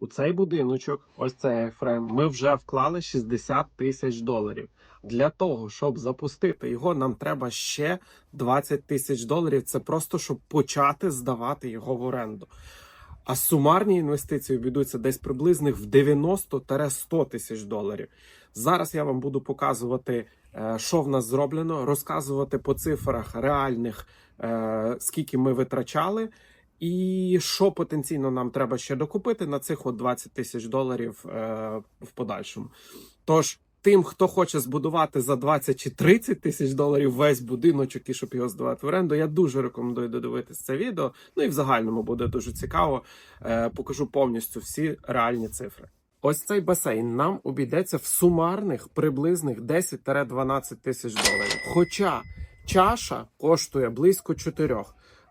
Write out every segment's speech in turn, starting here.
У цей будиночок, ось цей фрейм, ми вже вклали 60 тисяч доларів. Для того, щоб запустити його, нам треба ще 20 тисяч доларів. Це просто щоб почати здавати його в оренду. А сумарні інвестиції обійдуться десь приблизних в 90-100 тисяч доларів. Зараз я вам буду показувати, е, що в нас зроблено, розказувати по цифрах реальних, е, скільки ми витрачали. І що потенційно нам треба ще докупити на цих от 20 тисяч доларів е, в подальшому. Тож, тим, хто хоче збудувати за 20 чи 30 тисяч доларів весь будиночок і щоб його здавати в оренду, я дуже рекомендую додивитись це відео. Ну і в загальному буде дуже цікаво. Е, покажу повністю всі реальні цифри. Ось цей басейн нам обійдеться в сумарних приблизних 10-12 тисяч доларів. Хоча чаша коштує близько 4.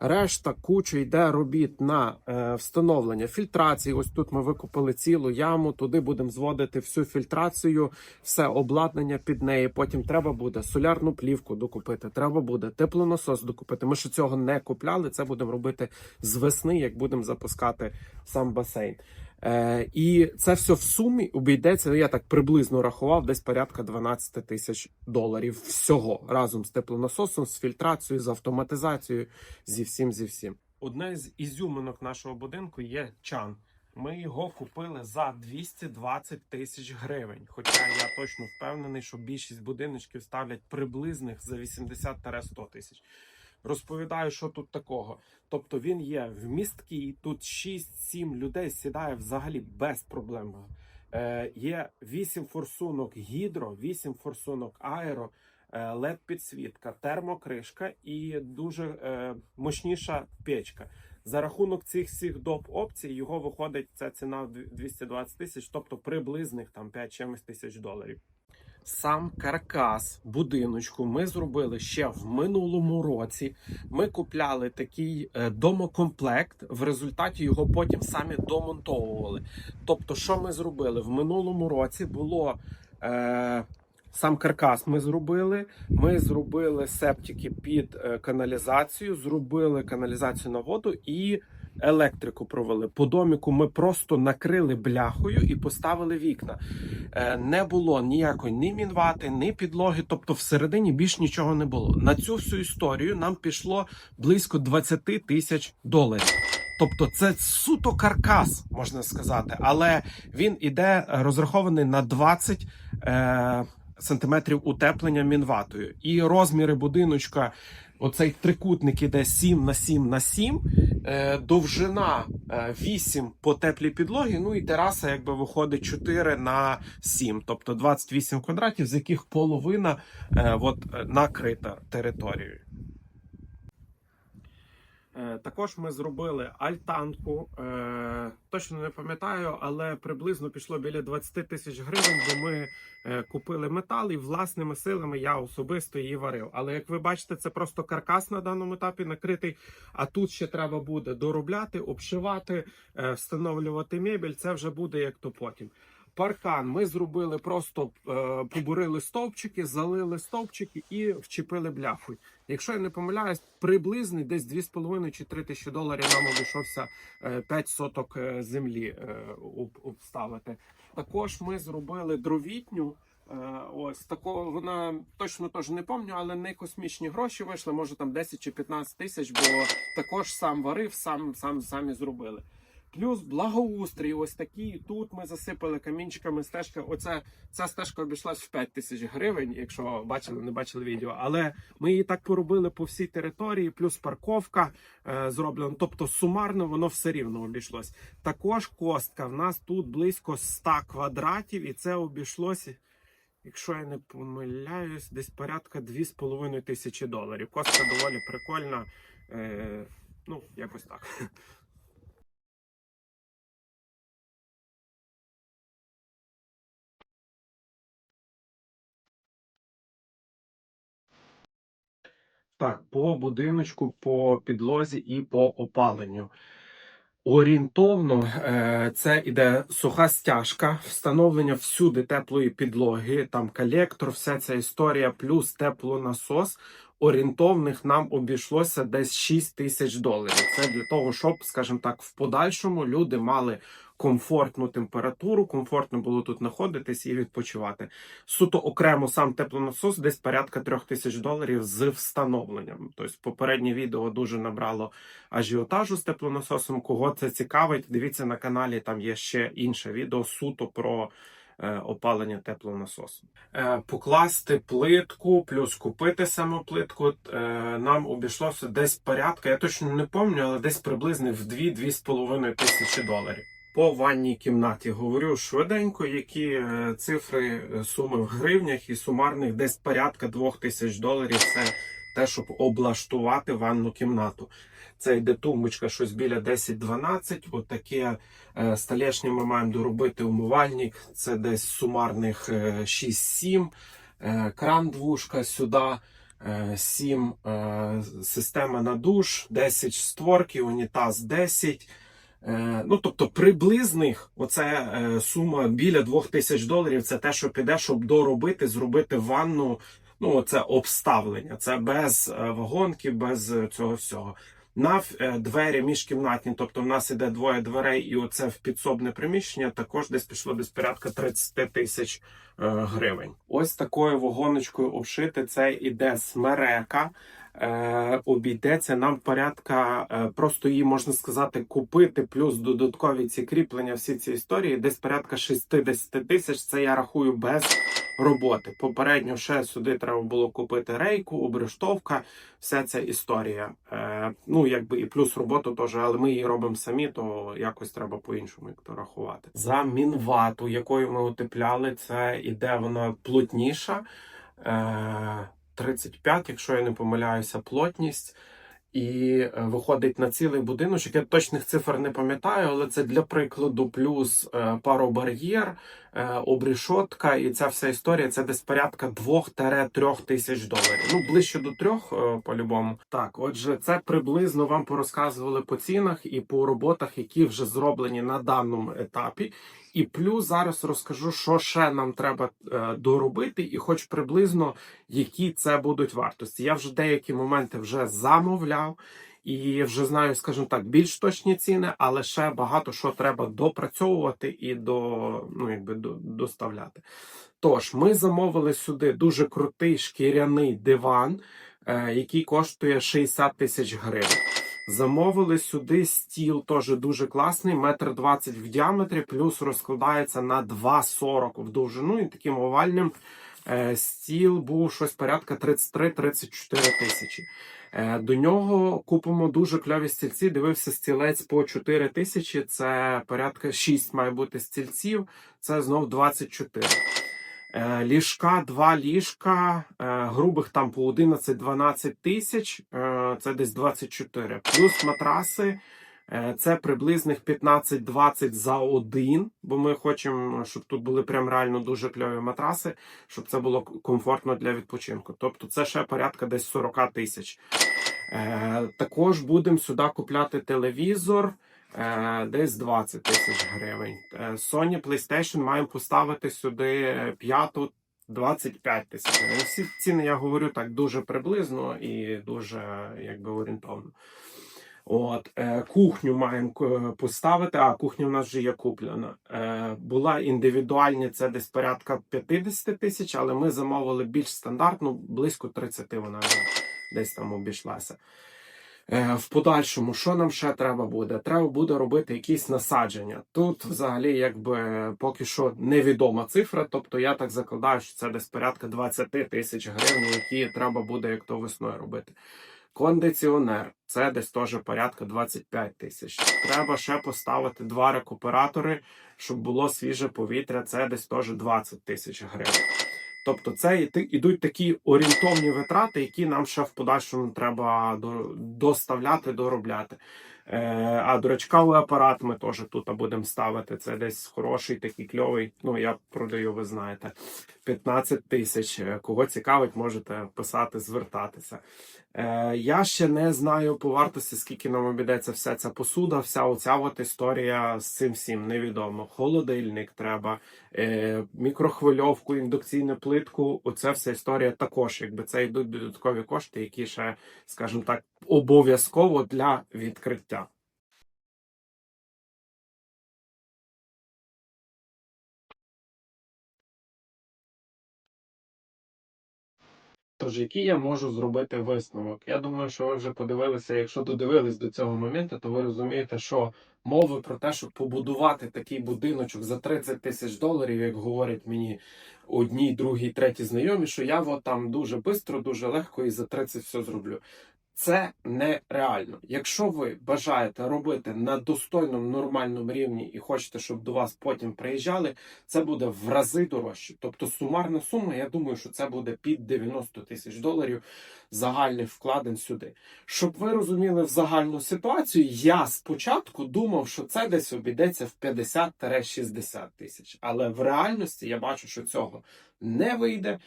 Решта куча йде робіт на е, встановлення фільтрації. Ось тут ми викупили цілу яму. Туди будемо зводити всю фільтрацію, все обладнання під неї. Потім треба буде солярну плівку докупити. Треба буде теплонасос докупити. Ми ще цього не купляли. Це будемо робити з весни, як будемо запускати сам басейн. Е, і це все в сумі обійдеться. Я так приблизно рахував, десь порядка 12 тисяч доларів всього разом з теплонасосом, з фільтрацією, з автоматизацією, зі всім, зі всім. Одне з ізюминок нашого будинку є чан. Ми його купили за 220 тисяч гривень. Хоча я точно впевнений, що більшість будиночків ставлять приблизних за 80-100 тисяч. Розповідаю, що тут такого. Тобто він є вмісткий, тут 6-7 людей сідає взагалі без проблем. Е, є 8 форсунок гідро, 8 форсунок аеро, led підсвітка, термокришка і дуже е, мощніша печка. За рахунок цих всіх доп опцій його виходить ця ціна в дві- 220 тисяч, тобто приблизних там 5 чимось тисяч доларів. Сам каркас будиночку ми зробили ще в минулому році. Ми купляли такий е, домокомплект. В результаті його потім самі домонтовували. Тобто, що ми зробили? В минулому році було е, сам каркас. Ми зробили. Ми зробили септики під е, каналізацію, зробили каналізацію на воду і електрику провели. По доміку ми просто накрили бляхою і поставили вікна. Е, не було ніякої ні мінвати, ні підлоги, тобто всередині більш нічого не було. На цю всю історію нам пішло близько 20 тисяч доларів. Тобто це суто каркас, можна сказати, але він іде розрахований на 20 е, сантиметрів утеплення мінватою. І розміри будиночка, оцей трикутник іде 7 на 7 на 7, е, довжина е, 8 по теплій підлогі, ну і тераса якби виходить 4 на 7, тобто 28 квадратів, з яких половина е, от, е, накрита територією. Е, Також ми зробили альтанку. Е, точно не пам'ятаю, але приблизно пішло біля 20 тисяч гривень, бо ми е, купили метал і власними силами я особисто її варив. Але як ви бачите, це просто каркас на даному етапі накритий. А тут ще треба буде доробляти, обшивати, встановлювати мебель. Це вже буде як то потім. Паркан ми зробили просто е, побурили стовпчики, залили стовпчики і вчепили бляху. Якщо я не помиляюсь, приблизно десь 2,5 чи 3 тисячі доларів нам обійшовся е, 5 соток е, землі е, об- обставити. Також ми зробили дровітню. Е, Ось такого вона точно теж не пам'ятаю, але не космічні гроші вийшли. Може там 10 чи 15 тисяч, бо також сам варив, сам сам самі зробили. Плюс благоустрій, ось такий. Тут ми засипали камінчиками стежка. Оця ця стежка обійшлась в 5 тисяч гривень, якщо бачили, не бачили відео. Але ми її так поробили по всій території, плюс парковка е, зроблена. Тобто сумарно воно все рівно обійшлось. Також костка. В нас тут близько 100 квадратів, і це обійшлося. Якщо я не помиляюсь, десь порядка 2,5 тисячі доларів. Костка доволі прикольна. Е, ну, якось так. Так, по будиночку, по підлозі і по опаленню. Орієнтовно е, це іде суха стяжка, встановлення всюди теплої підлоги, там колектор, вся ця історія, плюс теплонасос. Орієнтовних нам обійшлося десь 6 тисяч доларів. Це для того, щоб, скажімо так, в подальшому люди мали комфортну температуру, комфортно було тут знаходитись і відпочивати. Суто окремо сам теплонасос десь порядка 3 тисяч доларів з встановленням. Тобто попереднє відео дуже набрало ажіотажу з теплонасосом. Кого це цікавить, дивіться на каналі. Там є ще інше відео суто про. Е, Опалення теплонасосом. Е, покласти плитку, плюс купити саму плитку. е, нам обійшлося десь порядка, я точно не пам'ятаю, але десь приблизно в 2-2,5 тисячі доларів. По ванній кімнаті говорю швиденько, які цифри суми в гривнях і сумарних десь порядка 2 тисяч доларів. Це те, щоб облаштувати ванну кімнату. Це йде тумбочка, щось біля 10-12. Отаке е, столешні ми маємо доробити умивальник. Це десь сумарних е, 6-7. Е, кран двушка сюди. 7 е, система на душ, 10 створки, унітаз 10. Е, Ну, тобто, приблизних оце е, сума біля 2000 доларів. Це те, що піде, щоб доробити, зробити ванну. Ну, це обставлення. Це без е, вагонки, без е, цього всього. На е, двері міжкімнатні, тобто в нас іде двоє дверей, і оце в підсобне приміщення також десь пішло десь порядка 30 тисяч гривень. Ось такою вагоночкою обшити це іде смерека. Обійдеться нам порядка, просто її можна сказати, купити, плюс додаткові ці кріплення, всі ці історії, десь порядка 60 тисяч. Це я рахую без роботи. Попередньо ще сюди треба було купити рейку, обрештовка, вся ця історія. Е, ну, якби і плюс роботу теж, але ми її робимо самі, то якось треба по-іншому як то рахувати. За мінвату, якою ми утепляли, це іде вона плотніша. Е, 35, якщо я не помиляюся, плотність. І е, виходить на цілий будиночок. Я точних цифр не пам'ятаю, але це для прикладу, плюс е, паробар'єр, обрішотка, і ця вся історія це десь порядка 2-3 тисяч доларів. Ну, ближче до трьох, е, по-любому. Так, отже, це приблизно вам порозказували по цінах і по роботах, які вже зроблені на даному етапі. І плюс зараз розкажу, що ще нам треба е, доробити, і хоч приблизно які це будуть вартості. Я вже деякі моменти вже замовляв і вже знаю, скажімо так, більш точні ціни, але ще багато що треба допрацьовувати і до, ну, якби, до, доставляти. Тож, ми замовили сюди дуже крутий шкіряний диван, е, який коштує 60 тисяч гривень. Замовили сюди стіл, теж дуже класний, метр двадцять в діаметрі, плюс розкладається на 2,40 в довжину і таким овальним стіл був щось порядка 33-34 тисячі. Е, До нього купимо дуже кльові стільці. Дивився стілець по 4 тисячі. Це порядка 6 має бути стільців. Це знов 24. Е, Ліжка, два ліжка, е, грубих там по 11-12 тисяч, е, це десь 24. Плюс матраси, е, це приблизних 15-20 за один, бо ми хочемо, щоб тут були прям реально дуже кльові матраси, щоб це було комфортно для відпочинку. Тобто це ще порядка десь 40 тисяч. Е, Також будемо сюди купляти телевізор. Е, Десь 20 тисяч гривень. Е, Sony PlayStation маємо поставити сюди п'яту 25 тисяч гривень. Всі ціни я говорю так дуже приблизно і дуже якби орієнтовно. От, е, кухню маємо поставити. А кухня в нас вже є куплена. Е, була індивідуальні, це десь порядка 50 тисяч, але ми замовили більш стандартну, близько 30 вона десь там обійшлася. Е, В подальшому, що нам ще треба буде? Треба буде робити якісь насадження. Тут, взагалі, якби поки що невідома цифра. Тобто я так закладаю, що це десь порядка 20 тисяч гривень, які треба буде як то весною робити. Кондиціонер це десь теж порядка 25 тисяч. Треба ще поставити два рекуператори, щоб було свіже повітря. Це десь теж 20 тисяч гривень. Тобто, це ідуть такі орієнтовні витрати, які нам ще в подальшому треба до- доставляти, доробляти. Е, а дурачковий апарат ми теж тут будемо ставити. Це десь хороший, такий кльовий. Ну, я продаю, ви знаєте. 15 тисяч. Е, Кого цікавить, можете писати, звертатися. Е, я ще не знаю по вартості, скільки нам обійдеться вся ця посуда, вся оця от історія з цим всім невідомо. Холодильник треба, мікрохвильовку, індукційну плитку. Оце вся історія також. Якби це йдуть додаткові кошти, які ще, скажімо так, обов'язково для відкриття. Тож, який я можу зробити висновок? Я думаю, що ви вже подивилися, якщо додивились до цього моменту, то ви розумієте, що мови про те, щоб побудувати такий будиночок за 30 тисяч доларів, як говорять мені одні, другі, треті знайомі, що я от там дуже швидко, дуже легко і за 30 все зроблю. Це нереально. Якщо ви бажаєте робити на достойному нормальному рівні і хочете, щоб до вас потім приїжджали, це буде в рази дорожче. Тобто сумарна сума, я думаю, що це буде під 90 тисяч доларів загальних вкладень сюди. Щоб ви розуміли в загальну ситуацію, я спочатку думав, що це десь обійдеться в 50-60 тисяч. Але в реальності я бачу, що цього не вийде.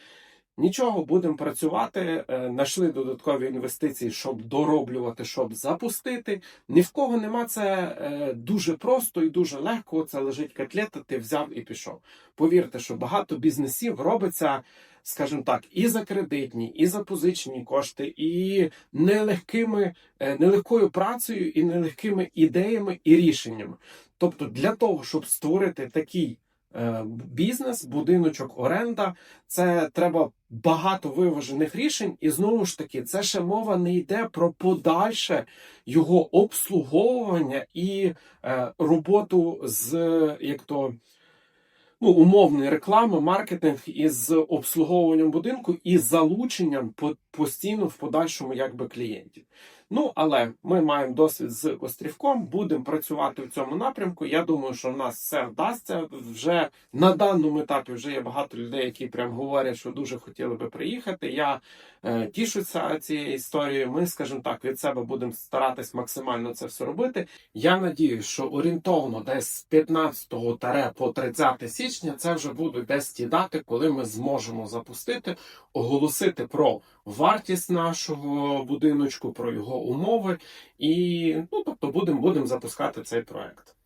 Нічого, будемо працювати. е, Знайшли додаткові інвестиції, щоб дороблювати, щоб запустити. Ні в кого нема це е, дуже просто і дуже легко. Це лежить котлета, ти взяв і пішов. Повірте, що багато бізнесів робиться, скажімо так, і за кредитні, і за позичені кошти, і нелегкими, е, нелегкою працею, і нелегкими ідеями і рішеннями. Тобто, для того, щоб створити такий бізнес, будиночок, оренда, це треба багато виважених рішень, і знову ж таки, це ще мова не йде про подальше його обслуговування і е, роботу з як то. Ну, умовної реклами, маркетинг із обслуговуванням будинку і залученням постійно в подальшому якби клієнтів. Ну, але ми маємо досвід з острівком, будемо працювати в цьому напрямку. Я думаю, що в нас все вдасться. Вже на даному етапі вже є багато людей, які прям говорять, що дуже хотіли би приїхати. Я е, тішуся цією історією. Ми, скажімо так, від себе будемо старатись максимально це все робити. Я надіюсь, що орієнтовно десь з 15 по 30 січня це вже будуть десь ті дати, коли ми зможемо запустити, оголосити про вартість нашого будиночку, про його умови, і ну тобто будемо будемо запускати цей проект.